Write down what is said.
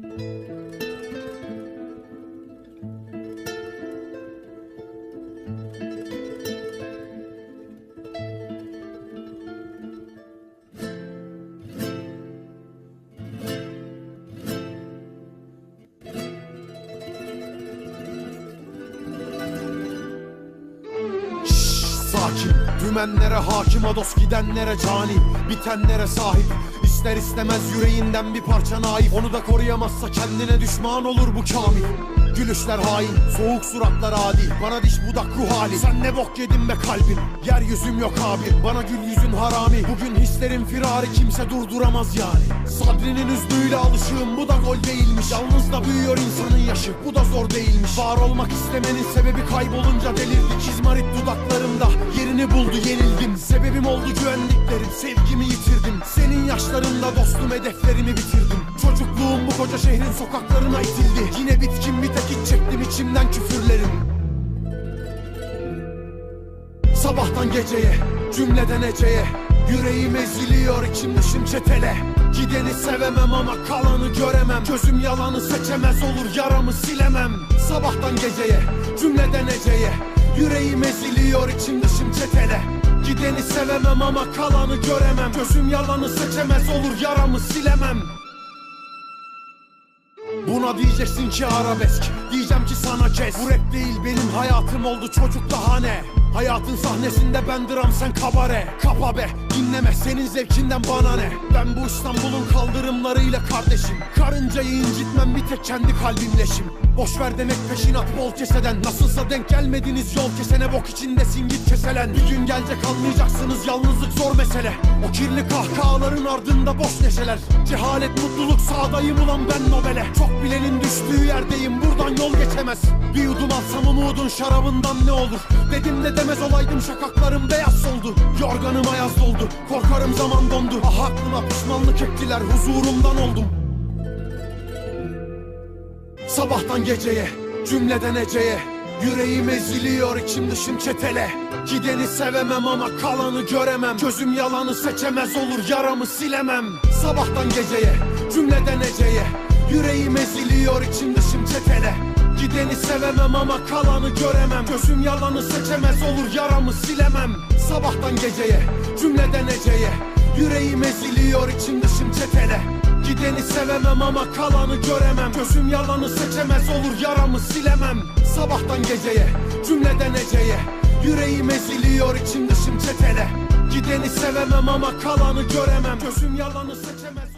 Música Sakin Dümenlere hakim Ados gidenlere cani. Bitenlere sahip. İster istemez yüreğinden bir parça naif. Onu da koruyamazsa kendine düşman olur bu kamil Gülüşler hain, soğuk suratlar adi. Bana diş budak ruh hali. Sen ne bok yedin be kalbim? Yeryüzüm yok abi. Bana gül yüzün harami. Bugün hislerin firari kimse durduramaz yani. Sadrinin üzdüğüyle alışığım bu da gol değilmiş. Yalnız da büyüyor insanın yaşı bu da zor değilmiş. Var olmak istemenin sebebi kaybolunca delirdik İzmarit dudaklarımda yerini buldu yenildim. Sebebim oldu güvendiklerim sevgimi yitirdim. Senin yaşlarında dostum hedeflerimi bitirdim. Çocukluğum bu koca şehrin sokaklarına itildi. Yine bitkin bir tek çektim içimden küfürlerim. Sabahtan geceye, cümleden eceye Yüreğim eziliyor içim dışım çetele. Gideni sevemem ama kalanı göremem. Gözüm yalanı seçemez olur yaramı silemem. Sabahtan geceye, cümleden eceye Yüreğim eziliyor içim dışım çetele. Gideni sevemem ama kalanı göremem. Gözüm yalanı seçemez olur yaramı silemem Buna diyeceksin ki arabesk. Diyeceğim ki sana kes Bu rap değil benim hayatım oldu. Çocuk daha ne Hayatın sahnesinde ben dram sen kabare. Kapa be dinleme senin zevkinden bana ne? Ben bu İstanbul'un kaldırımlarıyla kardeşim. Karıncayı incitmem bir tek kendi kalbimleşim Boş ver demek peşinat bol keseden. Nasılsa denk gelmediniz yol kesene bok içindesin git keselen. Bir gün gelecek anlayacaksınız yalnızlık zor mesele. O kirli kahkahaların ardında boş neşeler. Cehalet mutluluk sağdayım ulan ben Nobel'e. Çok bilenin düştüğü yerdeyim buradan yol geçemez. Bir yudum alsam umudun şarabından ne olur? Dedim de demez olaydım şakaklarım beyaz soldu. Yorganım ayaz doldu korkarım zaman dondu. Ah aklıma pişmanlık ettiler huzurumdan oldum. Sabahtan geceye, cümleden eceye Yüreğim eziliyor içim dışım çetele. Gideni sevemem ama kalanı göremem. Gözüm yalanı seçemez olur yaramı silemem. Sabahtan geceye, cümleden eceye Yüreğim eziliyor içim dışım çetele Gideni sevemem ama kalanı göremem. Gözüm yalanı seçemez olur yaramı silemem. Sabahtan geceye, cümleden eceye Yüreğim eziliyor içim dışım çetele. Gideni sevemem ama kalanı göremem. Gözüm yalanı seçemez olur yaramı silemem. Sabahtan geceye cümleden eceye Yüreğim eziliyor içim dışım çetele. Gideni sevemem ama kalanı göremem. Gözüm yalanı seçemez